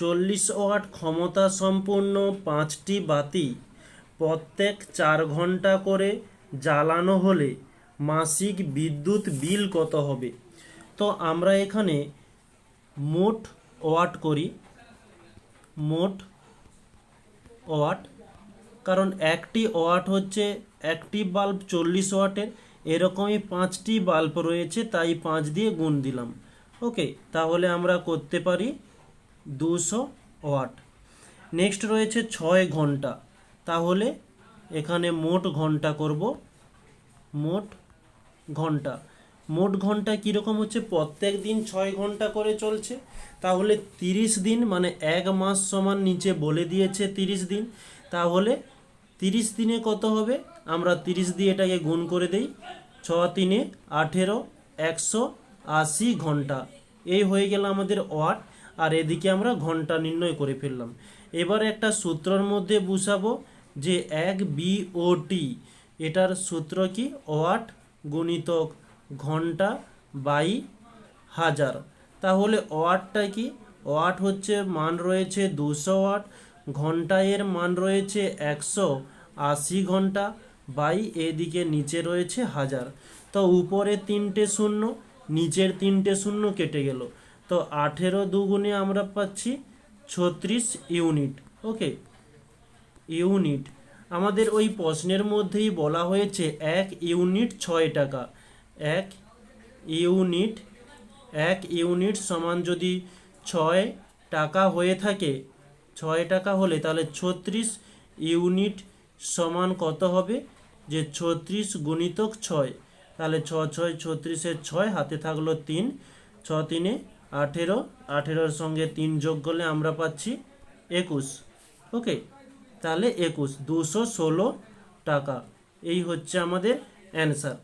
চল্লিশ ওয়াট ক্ষমতা সম্পন্ন পাঁচটি বাতি প্রত্যেক চার ঘণ্টা করে জ্বালানো হলে মাসিক বিদ্যুৎ বিল কত হবে? তো আমরা এখানে মোট ওয়াট করি। মোট ওয়াট, কারণ একটি ওয়াট হচ্ছে একটি বাল্ব চল্লিশ ওয়াটের, এরকমই পাঁচটি বাল্ব রয়েছে, তাই পাঁচ দিয়ে গুণ দিলাম। ওকে, তাহলে আমরা করতে পারি দুশো ওয়াট। নেক্সট রয়েছে ছয় ঘণ্টা। তাহলে এখানে মোট ঘণ্টা করব। মোট ঘণ্টা। মোট ঘণ্টা কীরকম হচ্ছে? প্রত্যেক দিন ছয় ঘণ্টা করে চলছে। তাহলে তিরিশ দিন মানে এক মাস সমান নিচে বলে দিয়েছে তিরিশ দিন। তাহলে তিরিশ দিনে কত হবে? আমরা তিরিশ দিয়ে এটাকে গুণ করে দেই। ছ তিনে আঠেরো, একশো আশি ঘণ্টা। এই হয়ে গেল আমাদের ওয়াট। আর এদিকে আমরা ঘণ্টা নির্ণয় করে ফেললাম। এবার একটা সূত্রর মধ্যে বসাবো যে এক বিওটি, এটার সূত্র কি? ওয়াট গুণিতক ঘণ্টা বাই হাজার। তাহলে ওয়াটটা কি? ওয়াট হচ্ছে মান রয়েছে দুশো ওয়াট, ঘণ্টা এর মান রয়েছে একশো আশি ঘণ্টা, বাই এদিকে নিচে রয়েছে হাজার। তো উপরে তিনটে শূন্য, নিচের তিনটে শূন্য কেটে গেল। তো আঠেরো দুগুণে আমরা পাচ্ছি ছত্রিশ ইউনিট ওকে ইউনিট, আমাদের ওই প্রশ্নের মধ্যেই বলা হয়েছে এক ইউনিট ছয় টাকা, এক ইউনিট এক ইউনিট সমান যদি ছয় টাকা হয়ে থাকে, ছয় টাকা হলে তাহলে ছত্রিশ ইউনিট সমান কত হবে? যে ছত্রিশ গুণিতক ছয়, তাহলে ছ ছয়, ছত্রিশের ছয়, হাতে থাকল তিন, ছ তিনে আঠেরো, আঠেরোর সঙ্গে তিন যোগ করলে আমরা পাচ্ছি একুশ। ওকে, তাহলে একুশ, দুশো ষোলো টাকা। এই হচ্ছে আমাদের অ্যান্সার।